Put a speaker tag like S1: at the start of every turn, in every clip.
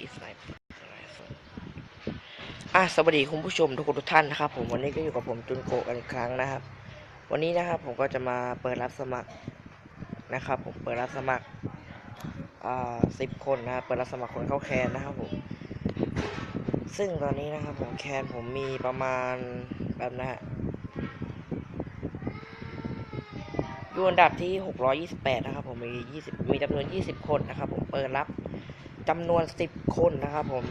S1: อีสไนอะสวัสดีคุณผู้ชมทุกคนทุกท่านนะครับผมวันนี้ก็อยู่กับผมจุนโกกันอีกครั้งนะครับ วันนี้นะครับผมก็จะมาเปิดรับสมัครนะครับ ผมเปิดรับสมัครอ่าสิบคนนะครับเปิดรับสมัครคนเข้าแคนนะครับผมซึ่งตอนนี้นะครับผมแคนผมมีประมาณแบบนะฮะอยู่อันดับที่ 628 นะครับผมมี 20 มีจำนวน 20 คนนะครับผมเปิดรับ จำนวน10คนนะครับผม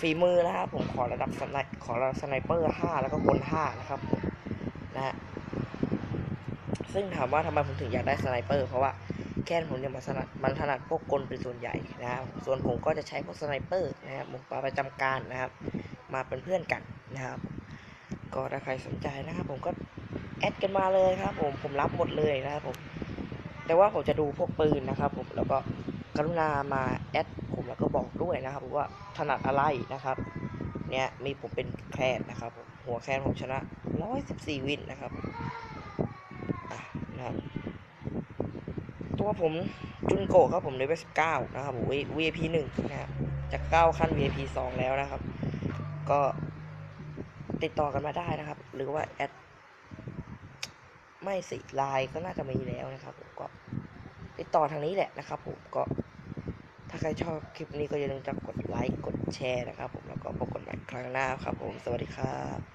S1: ฝีมือนะครับผมขอระดับสไนขอระดับสไนเปอร์5แล้วก็คน5นะครับผมนะฮะซึ่งถามว่าทำไมผมถึงอยากได้สไนเปอร์เพราะว่าแค่นผมเนี่ยมันถนัดมันถนัดพวกกลเป็นส่วนใหญ่นะครับ ส่วนผมก็จะใช้พวกสไนเปอร์นะครับผมปาประจำการนะครับ มาเป็นเพื่อนกันนะครับ ก็ถ้าใครสนใจนะครับ ผมก็แอดกันมาเลยครับ ผมผมรับหมดเลยนะครับผม แต่ว่าผมจะดูพวกปืนนะครับ ผมแล้วก็ กรุณามาแอดผมแล้วก็บอกด้วยนะครับว่าถนัดอะไรนะครับ เนี่ยมีผมเป็นแคนนะครับผมหัวแคนผมชนะ 114 วินนะครับอะนะครับตัวผมจุนโกะครับผมเลเวล19 นะครับผม VIP 1นะครับจะก้าขั้น VIP 2 แล้วนะครับ ก็ติดต่อกันมาได้นะครับ หรือว่าแอดไม่สิไลน์ก็น่าจะมีแล้วนะครับผมก็ ติดต่อทางนี้แหละนะครับ ผมก็ถ้าใครชอบคลิปนี้ก็อย่าลืมจะกดไลค์กดแชร์นะครับ ผมแล้วก็พบกันใหม่ครั้งหน้าครับ ผมสวัสดีครับ